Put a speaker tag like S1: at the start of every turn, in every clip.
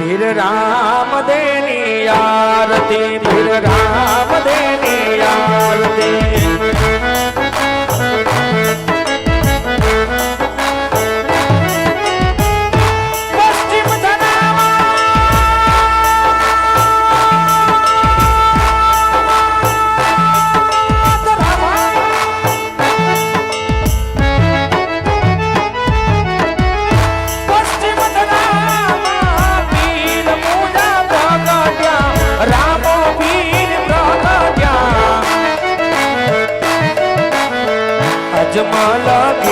S1: ભીર રામ દેની આરતી ભીર રામ દેની આરતી. મોજમાં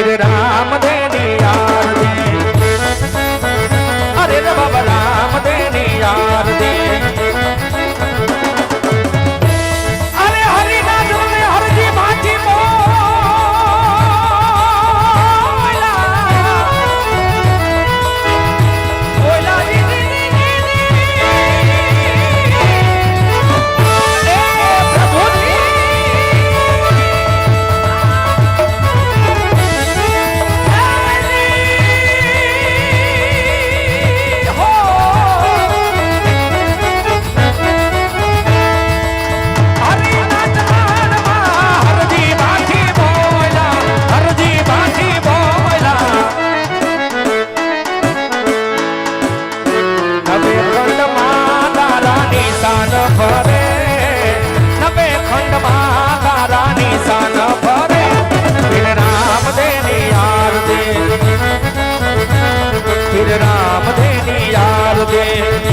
S1: શ્રી રામ દે રામ દેની યાર દે